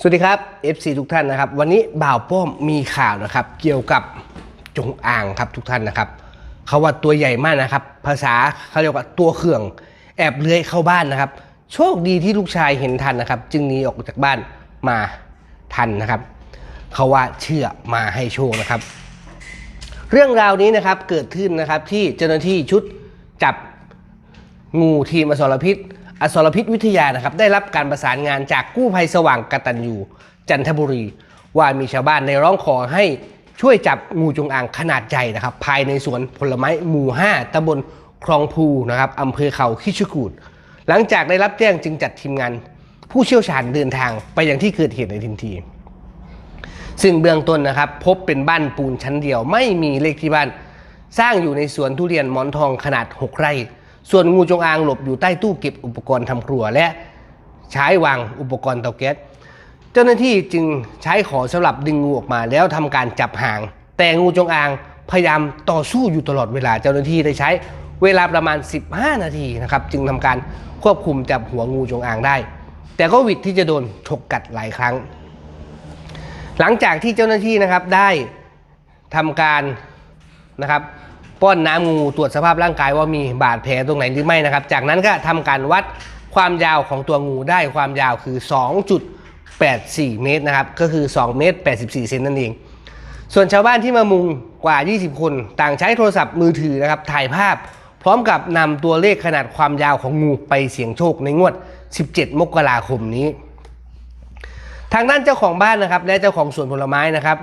สวัสดีครับ FC ทุกท่านนะครับ วันนี้บ่าวป้อมมีข่าวนะครับ เกี่ยวกับจงอางครับทุกท่านนะครับเขาว่าตัวใหญ่มากนะครับ ภาษาเขาเรียกว่าตัวเขื่อง แอบเลื้อยเข้าบ้านนะครับ โชคดีที่ลูกชายเห็นทันนะครับ จึงหนีออกจากบ้านมาทันนะครับเขาว่าเชื่อมาให้โชคนะครับ เรื่องราวนี้นะครับเกิดขึ้นนะครับที่เจ้าหน้าที่ชุดจับงูทีมอสรพิษ อสรพิษวิทยานะครับได้รับการประสานงานจากกู้ภัยสว่างกตัญญูจันทบุรี ว่ามีชาวบ้านในร้องขอให้ช่วยจับงูจงอางขนาดใหญ่นะครับภายในสวนผลไม้หมู่ 5ตำบลคลองพูนะครับอำเภอเขาคิชกูดหลังจากได้รับแจ้งจึงจัดทีมงาน ผู้เชี่ยวชาญเดินทางไปยังที่เกิดเหตุในทันที ซึ่งเบื้องต้นนะครับ พบเป็นบ้านปูนชั้นเดียว ไม่มีเลขที่บ้าน สร้างอยู่ในสวนทุเรียนหมอนทองขนาด 6 ไร่ ส่วนงูจงอางหลบอยู่ใต้ตู้เก็บอุปกรณ์ทำครัวและใช้วางอุปกรณ์เตาแก๊สเจ้าหน้าที่จึงใช้ขอสำหรับดึงงูออกมาแล้วทำการจับหาง แต่งูจงอางพยายามต่อสู้อยู่ตลอดเวลาเจ้าหน้าที่ได้ใช้เวลาประมาณ 15 นาทีนะครับจึงทำการควบคุมจับหัวงูจงอางได้ แต่ก็วิดที่จะโดนฉกกัดหลายครั้ง หลังจากที่เจ้าหน้าที่นะครับได้ทำการนะครับ ป้อนน้ำงูตรวจสภาพร่างกายว่ามีบาดแผลตรงไหนหรือไม่นะครับ จากนั้นก็ทำการวัดความยาวของตัวงูได้ความยาวคือ 2.84 เมตรนะครับ ก็คือ 2 เมตร 84 เซนนั่นเอง ส่วนชาวบ้านที่มามุงกว่า 20 คน ต่างใช้โทรศัพท์มือถือนะครับ ถ่ายภาพ พร้อมกับนำตัวเลขขนาดความยาวของงูไปเสี่ยงโชคในงวด 17 มกราคมนี้ ทางด้านเจ้าของบ้านนะครับ และเจ้าของสวนผลไม้นะครับ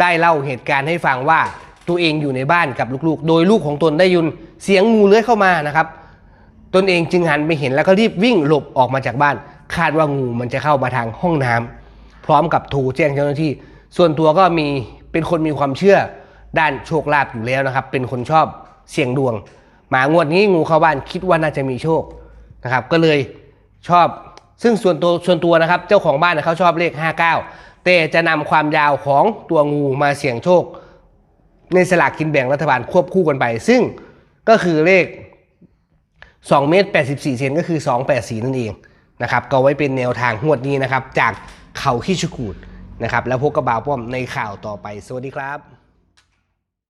ได้เล่าเหตุการณ์ให้ฟังว่า ตัวเองอยู่ในบ้านกับลูกๆ โดยลูกของตนได้ยินเสียงงูเลื้อยเข้ามานะครับ ตนเองจึงหันไปเห็นแล้วก็รีบวิ่งหลบออกมาจากบ้าน คาดว่างูมันจะเข้ามาทางห้องน้ำพร้อมกับโทรแจ้งเจ้าหน้าที่ ส่วนตัวก็มีเป็นคนมีความเชื่อด้านโชคลาภอยู่แล้วนะครับ เป็นคนชอบเสี่ยงดวง หมางวดนี้งูเข้าบ้านคิดว่าน่าจะมีโชคนะครับ ก็เลยชอบซึ่งส่วนตัวส่วนตัวนะครับ เจ้าของบ้านเขาชอบเลข 59 แต่จะนำความยาวของตัวงูมาเสี่ยงโชค ในสลากกินแบ่งรัฐบาลควบคู่กันไป ซึ่งก็คือเลข2เมตร84 เซนก็คือ 284 นั่นเองนะครับก็ไว้เป็นแนวทางหวดนี้นะครับ จากเขาขี้ชกูดนะครับ แล้วพบกับบาวป้อมในข่าวต่อไป สวัสดีครับ